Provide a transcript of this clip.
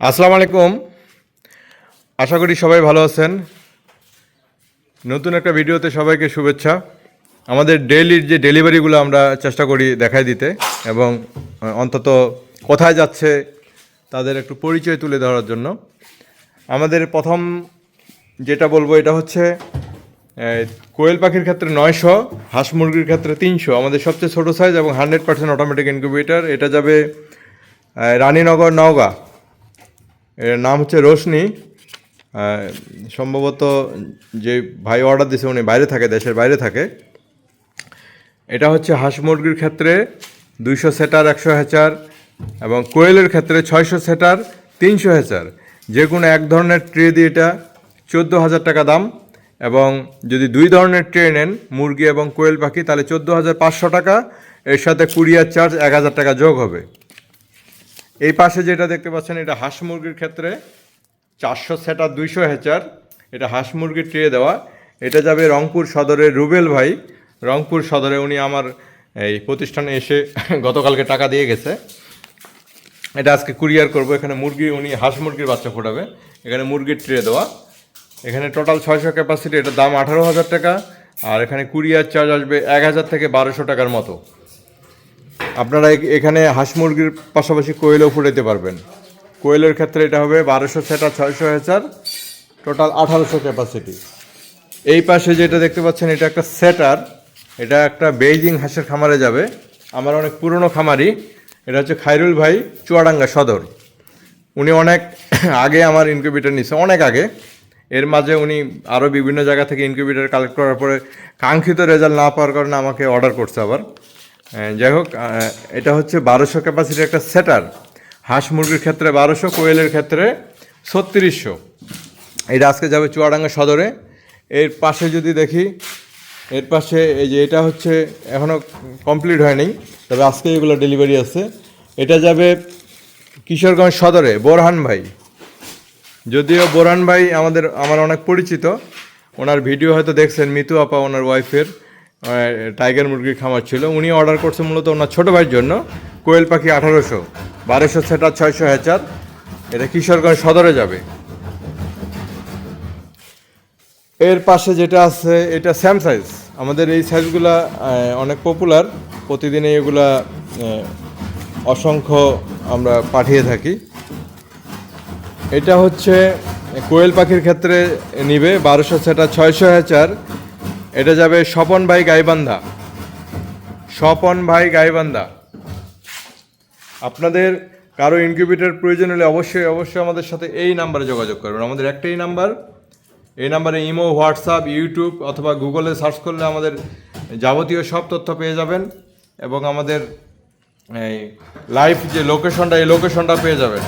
আসসালামু আলাইকুম। আশা করি সবাই ভালো আছেন। নতুন একটা ভিডিওতে সবাইকে শুভেচ্ছা। আমাদের ডেইলির যে ডেলিভারিগুলো আমরা চেষ্টা করি দেখাই দিতে এবং অন্তত কোথায় যাচ্ছে তাদের একটু পরিচয় তুলে ধরার জন্য। আমাদের প্রথম যেটা বলব এটা হচ্ছে কোয়েল পাখির ক্ষেত্রে নয়শো, হাঁস মুরগির ক্ষেত্রে তিনশো। আমাদের সবচেয়ে ছোটো সাইজ এবং হান্ড্রেড পার্সেন্ট অটোমেটিক ইনকিউবেটার এটা যাবে রানীনগর নওগাঁ। এর নাম হচ্ছে রোশনি। সম্ভবত যে ভাই অর্ডার দিছে উনি বাইরে থাকে, দেশের বাইরে থাকে। এটা হচ্ছে হাঁস মুরগির ক্ষেত্রে দুইশো সেটার একশো হ্যাচার এবং কোয়েলের ক্ষেত্রে ছয়শো সেটার তিনশো হ্যাচার যে কোনো এক ধরনের ট্রে দিয়ে এটা চোদ্দ হাজার টাকা দাম এবং যদি দুই ধরনের ট্রে নেন, মুরগি এবং কোয়েল পাখি, তাহলে চোদ্দ হাজার পাঁচশো টাকা। এর সাথে কুরিয়ার চার্জ এক হাজার টাকা যোগ হবে। এই পাশে যেটা দেখতে পাচ্ছেন, এটা হাঁস মুরগির ক্ষেত্রে চারশো সেটা দুইশো হেচার এটা হাঁস মুরগির ট্রে দেওয়া। এটা যাবে রংপুর সদরের রুবেল ভাই। রংপুর সদরে উনি আমার এই প্রতিষ্ঠানে এসে গতকালকে টাকা দিয়ে গেছে। এটা আজকে কুরিয়ার করব। এখানে মুরগি, উনি হাঁস মুরগির বাচ্চা ফোটাবে। এখানে মুরগির ট্রে দেওয়া। এখানে টোটাল ছয়শো ক্যাপাসিটি এটার দাম আঠারো হাজার টাকা। আর এখানে কুরিয়ার চার্জ আসবে এক হাজার থেকে বারোশো টাকার মতো। আপনারা এখানে হাঁস মুরগির পাশাপাশি কোয়েলও ফুটাইতে পারবেন। কোয়েলের ক্ষেত্রে এটা হবে বারোশো সেটা ছয়শো হাজার টোটাল আঠারোশো ক্যাপাসিটি এই পাশে যেটা দেখতে পাচ্ছেন, এটা একটা সেটার, এটা একটা বেইজিং হাঁসের খামারে যাবে। আমার অনেক পুরনো খামারি, এটা হচ্ছে খাইরুল ভাই চুয়াডাঙ্গা সদর। উনি অনেক আগে আমার ইনকিউবেটার নিছে, অনেক আগে। এর মাঝে উনি আরও বিভিন্ন জায়গা থেকে ইনকিউবেটার কালেক্ট করার পরে কাঙ্ক্ষিত রেজাল্ট না পাওয়ার কারণে আমাকে অর্ডার করছে আবার। যাই হোক এটা হচ্ছে বারোশো ক্যাপাসিটির একটা সেটার হাঁস মুরগির ক্ষেত্রে বারোশো, কোয়েলের ক্ষেত্রে ছত্রিশশো। এটা আজকে যাবে চুয়াডাঙ্গা সদরে। এর পাশে যদি দেখি, এর পাশে এই যে এটা হচ্ছে এখনও কমপ্লিট হয়নি, তবে আজকে এগুলো ডেলিভারি আছে। এটা যাবে কিশোরগঞ্জ সদরে, বোরহান ভাই। যদিও বোরহান ভাই আমাদের, আমার অনেক পরিচিত, ওনার ভিডিও হয়তো দেখছেন, মিতু আপা, ওনার ওয়াইফের টাইগার মুরগির খামার ছিল উনি অর্ডার করছে মূলত ওনার ছোটো ভাইয়ের জন্য। কোয়েল পাখি আঠারোশো, বারোশো সেটা, ছয়শো হ্যাচার এটা কিশোরগঞ্জ সদরে যাবে। এর পাশে যেটা আছে, এটা স্যাম সাইজ আমাদের এই সাইজগুলা অনেক পপুলার প্রতিদিনে এগুলা অসংখ্য আমরা পাঠিয়ে থাকি। এটা হচ্ছে কোয়েল পাখির ক্ষেত্রে নিবে, বারোশো সেটা, ছয়শো হ্যাচার এটা যাবে স্বপন ভাই গাইবান্ধা। স্বপন ভাই গাইবান্ধা। আপনাদের কারও ইনকিউবেটর প্রয়োজন হলে অবশ্যই অবশ্যই আমাদের সাথে এই নাম্বারে যোগাযোগ করবেন। আমাদের একটাই নাম্বার। এই নাম্বারে ইমো, হোয়াটসঅ্যাপ, ইউটিউব অথবা গুগলে সার্চ করলে আমাদের যাবতীয় সব তথ্য পেয়ে যাবেন এবং আমাদের এই লাইভ যে লোকেশনটা এই লোকেশনটা পেয়ে যাবেন।